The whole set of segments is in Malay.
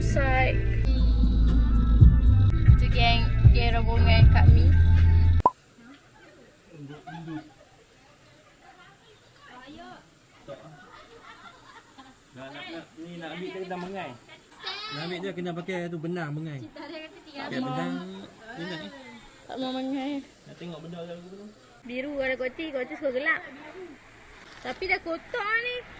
bag. Tu geng geng rombongan kami. Nak, nak, nak, ni nak ambil dia kena mengai. Nak ambil dia kena pakai tu benang mengai. Pakai benang ni nak ni. Tak mau mengai. Nak tengok benda dalam tu. Biru ada koti, koti suka gelap. Tapi dah kotor ni.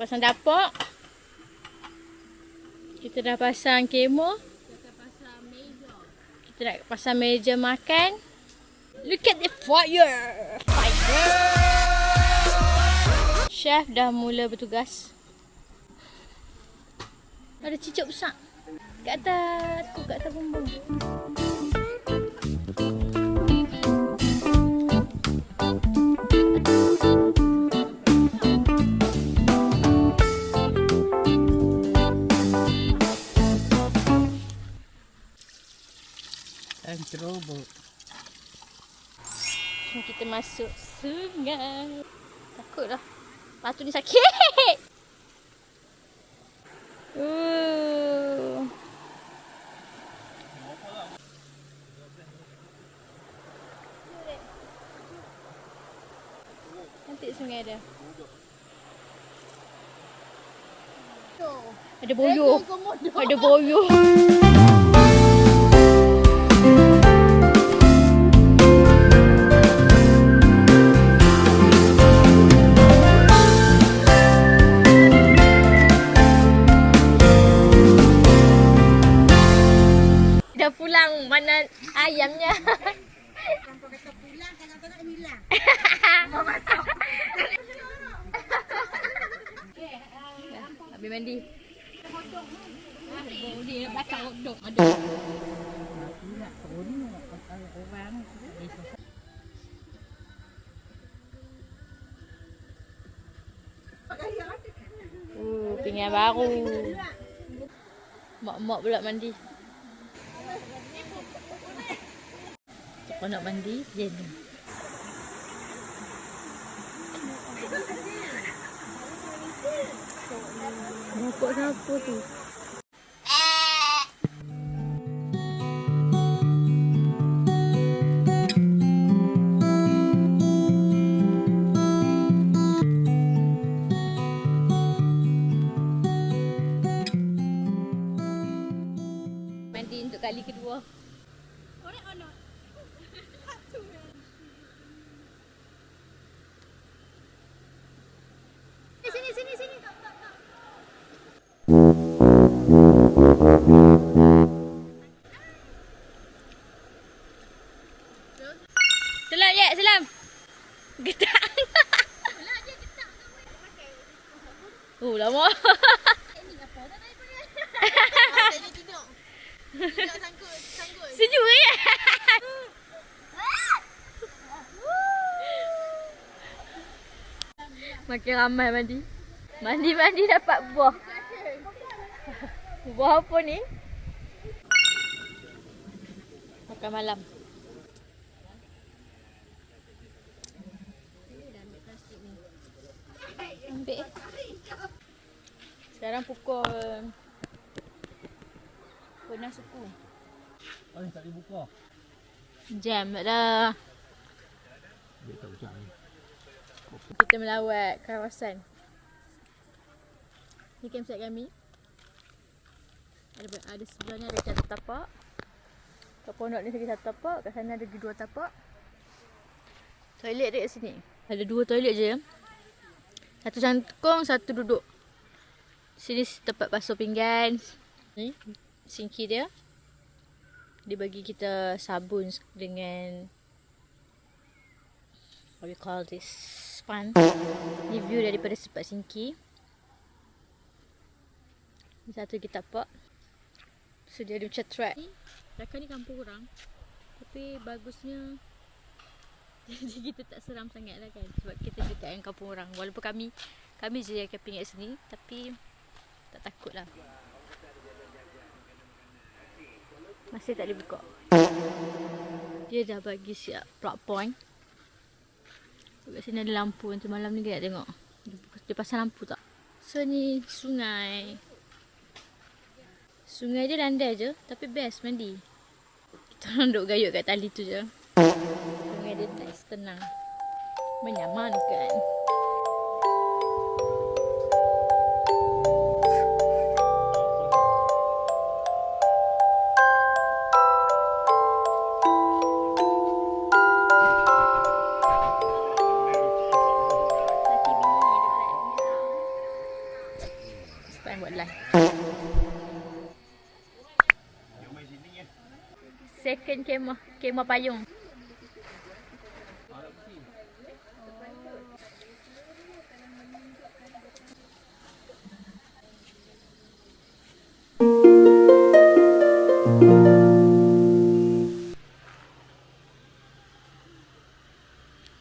pasang dapur. Kita dah pasang kemo. Kita dah pasang meja makan. Look at the fire! Fire! Chef dah mula bertugas. Ada cicak besar. Kat atas. Tu kat atas bumbung. And trouble. Jom kita masuk sungai. Takutlah. Batu ni sakit. Uh. Cantik sungai dia. Ada boyo. Ada boyo. Dah pulang mana ayamnya. Habis mandi. Uh, pinggan baru. Mak-mak pula mandi. Kau nak mandi, ni. Nampak siapa tu? Sini, sini, sini. Selam je, selam. Getak. Oh, lama. Sejuk ya? Makin ramai mandi. Mandi-mandi dapat buah. Buah apa ni? Makan malam. Ambil. Sekarang pukul Pernah suku. Oh, tak boleh buka. Jam dah. Dia tak ni. Kita melawat kawasan. Ni campsite kami. Ada ada sebelahnya ada satu tapak. Kat pondok ni lagi satu tapak, kat sana ada dua tapak. Toilet dekat sini. Ada dua toilet je. Satu jangkung, satu duduk. Sini tempat basuh pinggan. Ni sinki dia. Dia bagi kita sabun dengan what we call this sponge. Ni view daripada tempat sinki. Ni satu kita pak. So dia ada macam track. Rakan ni kampung orang. Tapi bagusnya jadi kita tak seram sangat lah kan Sebab kita dekat dengan kampung orang Walaupun kami Kami je yang camping kat sini Tapi Tak takut lah Masih tak boleh buka Dia dah bagi siap plug point Kat sini ada lampu Nanti malam ni kita tengok. Dia- pasang lampu tak? So ni sungai. Sungai dia landai je Tapi best mandi. Kita orang duduk gayut kat tali tu je. Sungai dia nice, tenang Menyamankan Second kemah Kemah payung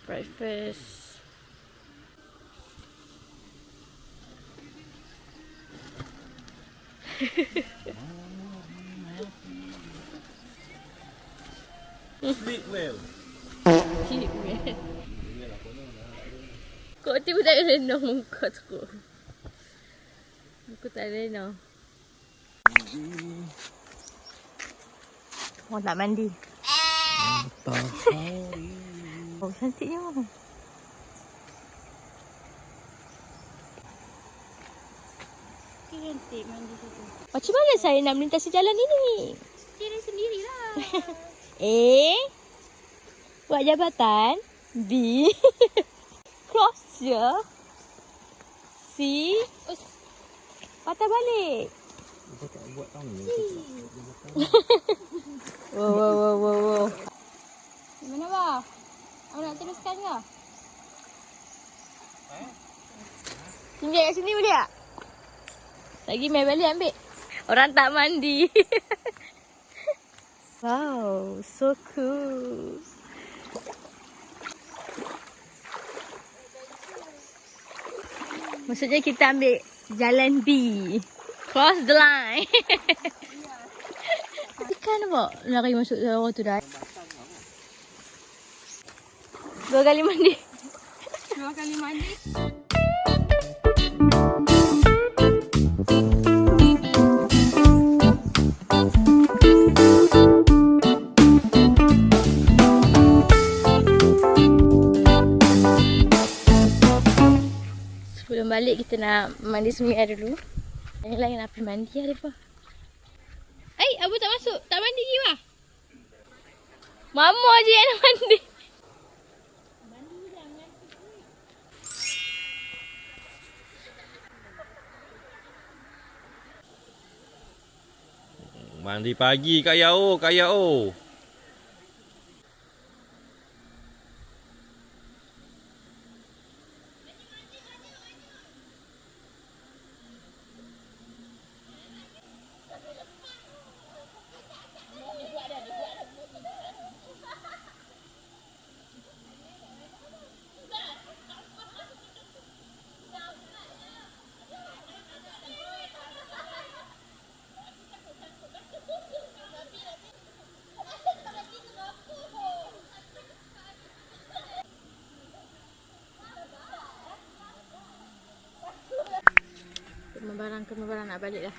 Breakfast. Big whale. Cute man. Kau tiba tak rena muka tu. Aku tak rena. Mau nak mandi. Oh, cantiknya. Cantik mandi situ. Macam mana saya nak melintasi jalan ini? Kira sendirilah. A. Buat jabatan. B. Cross je. C. Us. Patah balik. Kau tak buat tahu ni. Wow, wow, wow, wow, wow. Mana bah? Awak nak teruskan ke? Tinggal kat sini boleh tak? Lagi main balik ambil. Orang tak mandi. wow, so cool. Maksudnya kita ambil jalan B. Cross the line. Ikan apa? Lari masuk lorong tu dah. Dua kali mandi. Dua kali mandi. Balik kita nak mandi sungai dulu. Yang lain nak pergi mandi lah Rifah. Eh, Abu tak masuk. Tak mandi lagi wah. Mama je yang nak mandi. Mandi pagi Kak Yao, Kak Yao. Kemah barang nak balik lah.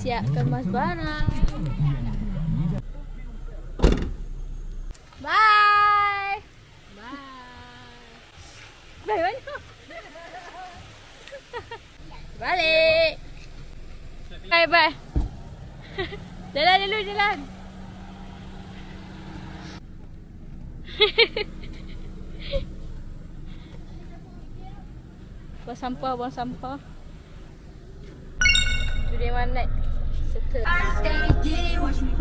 Siap kemas barang. Bye. Bye. Bye mana? Balik. Bye bye. jalan dulu jalan. buang sampah, buang sampah. Today Thursday, watch me.